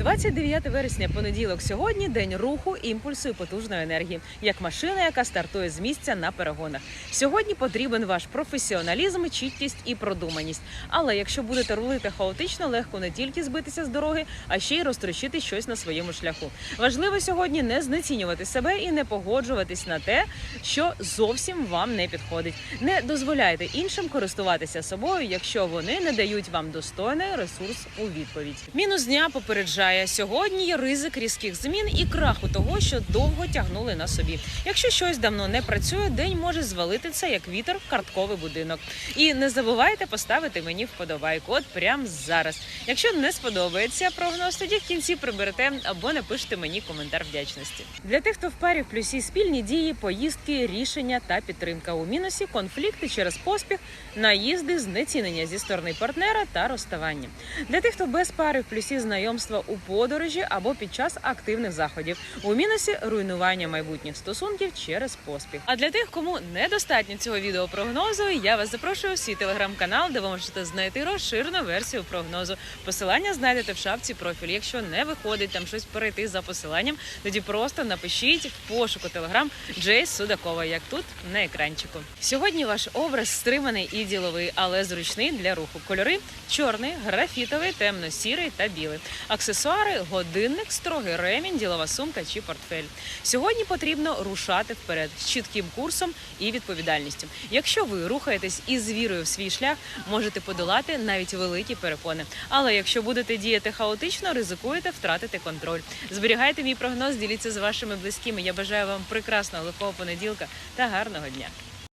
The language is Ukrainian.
29 вересня, понеділок. Сьогодні день руху, імпульсу і потужної енергії, як машина, яка стартує з місця на перегонах. Сьогодні потрібен ваш професіоналізм, чіткість і продуманість. Але якщо будете рулити хаотично, легко не тільки збитися з дороги, а ще й розтрощити щось на своєму шляху. Важливо сьогодні не знецінювати себе і не погоджуватись на те, що зовсім вам не підходить. Не дозволяйте іншим користуватися собою, якщо вони не дають вам достойний ресурс у відповідь. Мінус дня попереджає сьогодні є ризик різких змін і краху того, що довго тягнули на собі. Якщо щось давно не працює, день може звалити це як вітер в картковий будинок. І не забувайте поставити мені вподобайку. От прямо зараз. Якщо не сподобається прогноз, тоді в кінці приберете або напишете мені коментар вдячності. Для тих, хто в парі в плюсі спільні дії, поїздки, рішення та підтримка у мінусі, конфлікти через поспіх, наїзди, знецінення зі сторони партнера та розставання. Для тих, хто без пари в плюсі знайомства у подорожі або під час активних заходів. У мінусі руйнування майбутніх стосунків через поспіх. А для тих, кому недостатньо цього відео прогнозу, я вас запрошую у свій телеграм-канал, де ви можете знайти розширену версію прогнозу. Посилання знайдете в шапці профіль. Якщо не виходить там щось перейти за посиланням, тоді просто напишіть в пошуку телеграм Джейс Судакова, як тут на екранчику. Сьогодні ваш образ стриманий і діловий, але зручний для руху. Кольори чорний, графітовий, темно-сірий та білий. Аксесуари, годинник, строгий ремінь, ділова сумка чи портфель. Сьогодні потрібно рушати вперед з чітким курсом і відповідальністю. Якщо ви рухаєтесь із вірою в свій шлях, можете подолати навіть великі перепони. Але якщо будете діяти хаотично, ризикуєте втратити контроль. Зберігайте мій прогноз, діліться з вашими близькими. Я бажаю вам прекрасного легкого понеділка та гарного дня.